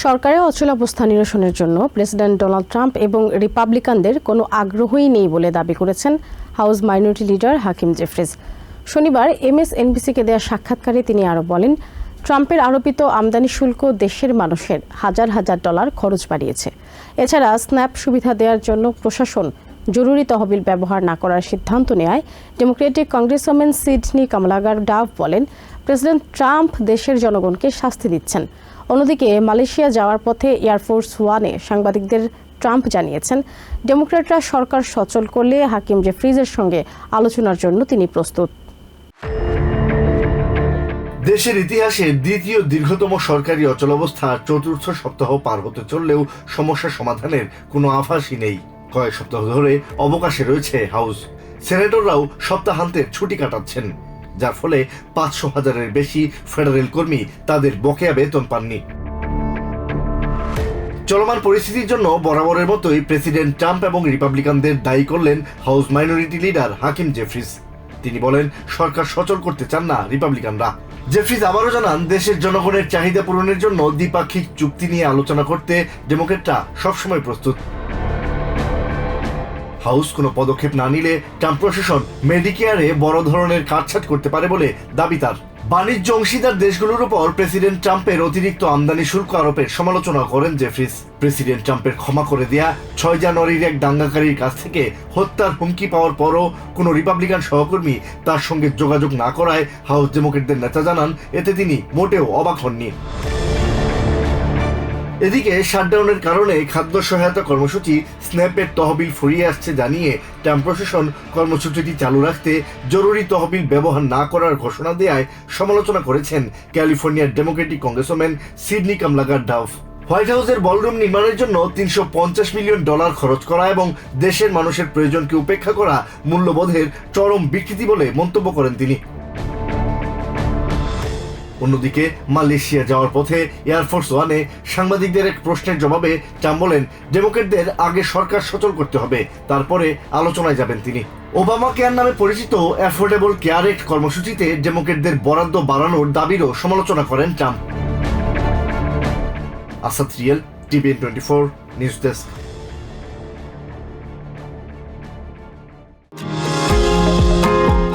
সরকারে অচলাবস্থা নিরসনের জন্য প্রেসিডেন্ট ডোনাল্ড ট্রাম্প এবং রিপাবলিকানদের কোনো আগ্রহই নেই বলে দাবি করেছেন House minority leader Hakeem Jeffries. শনিবার এমএসএনবিসিকে দেওয়া সাক্ষাৎকারে তিনি আরও বলেন, ট্রাম্পের আরোপিত আমদানি শুল্ক দেশের মানুষের হাজার হাজার ডলার খরচ বাড়িয়েছে। এছাড়া স্ন্যাপ সুবিধা দেওয়ার জন্য প্রশাসন জরুরি তহবিল ব্যবহার না করার সিদ্ধান্ত নেয়। Democratic congressman Sydney Kamlager Dove বলেন, প্রেসিডেন্ট ট্রাম্প দেশের জনগণকে শাস্তি দিচ্ছেন। অন্যদিকে মালয়েশিয়া যাওয়ার পথে এয়ারফোর্স ওয়ানে সাংবাদিকদের ট্রাম্প জানিয়েছেন, ডেমোক্র্যাটরা সরকার সচল করলে হাকিম জেফ্রিজের সঙ্গে আলোচনার জন্য তিনি প্রস্তুত। দেশের ইতিহাসে দ্বিতীয় দীর্ঘতম সরকারি অচলাবস্থা চতুর্থ সপ্তাহ পার হতে চললেও সমস্যা সমাধানের কোনো আভাসই নেই। কয়েক সপ্তাহ ধরে অবকাশে রয়েছে হাউস। সেনেটররাও সপ্তাহান্তে ছুটি কাটাচ্ছেন, যার ফলে পাঁচশো হাজারের বেশি ফেডারেল কর্মী তাদের বকেয়া বেতন পাননি। চলমান পরিস্থিতির জন্য বরাবরের মতোই প্রেসিডেন্ট ট্রাম্প এবং রিপাবলিকানদের দায়ী করলেন House minority leader Hakeem Jeffries. তিনি বলেন, সরকার সচল করতে চান না রিপাবলিকানরা। জেফ্রিস আবারও জানান, দেশের জনগণের চাহিদা পূরণের জন্য দ্বিপাক্ষিক চুক্তি নিয়ে আলোচনা করতে ডেমোক্রেটরা সবসময় প্রস্তুত। হাউস কোনো পদক্ষেপ না নিলে ট্রাম্প প্রশাসন, মেডিকেয়ারে বড় ধরনের কাটছাট করতে পারে বলে দাবি তার। বাণিজ্য অংশীদার দেশগুলোর উপর প্রেসিডেন্ট ট্রাম্পের অতিরিক্ত আমদানি শুল্ক আরোপের সমালোচনা করেন জেফ্রিস। প্রেসিডেন্ট ট্রাম্পের ক্ষমা করে দেয়া ছয় জানুয়ারির এক দাঙ্গাকারীর কাছ থেকে হত্যার হুমকি পাওয়ার পরও কোনো রিপাবলিকান সহকর্মী তার সঙ্গে যোগাযোগ না করায় হাউস ডেমোক্রেটদের নেতা জানান, এতে তিনি মোটেও অবাক হননি। এদিকে শাটডাউনের কারণে খাদ্য সহায়তা কর্মসূচি স্ন্যাপের তহবিল ফুরিয়ে আসছে জানিয়ে ট্রাম্প প্রশাসন কর্মসূচিটি চালু রাখতে জরুরি তহবিল ব্যবহার না করার ঘোষণা দেওয়ায় সমালোচনা করেছেন ক্যালিফোর্নিয়ার Democratic congressman Sydney Kamlager Dove White হাউসের বলরুম নির্মাণের জন্য তিনশো পঞ্চাশ মিলিয়ন ডলার খরচ করা এবং দেশের মানুষের প্রয়োজনকে উপেক্ষা করা মূল্যবোধের চরম বিকৃতি বলে মন্তব্য করেন তিনি। অন্যদিকে মালয়েশিয়া যাওয়ার পথে এয়ারফোর্স ওয়ানে সাংবাদিকদের এক প্রশ্নের জবাবে ট্রাম্প বলেন ডেমোক্রেটদের আগে সরকার সচল করতে হবে, তারপরে আলোচনায় যাবেন তিনি। ওবামা কেয়ার নামে পরিচিত অ্যাফোর্ডেবল কেয়ার অ্যাক্ট কর্মসূচিতে ডেমোক্রেটদের বরাদ্দ বাড়ানোর দাবিরও সমালোচনা করেন Trump Asad Real, TVN twenty four, news desk.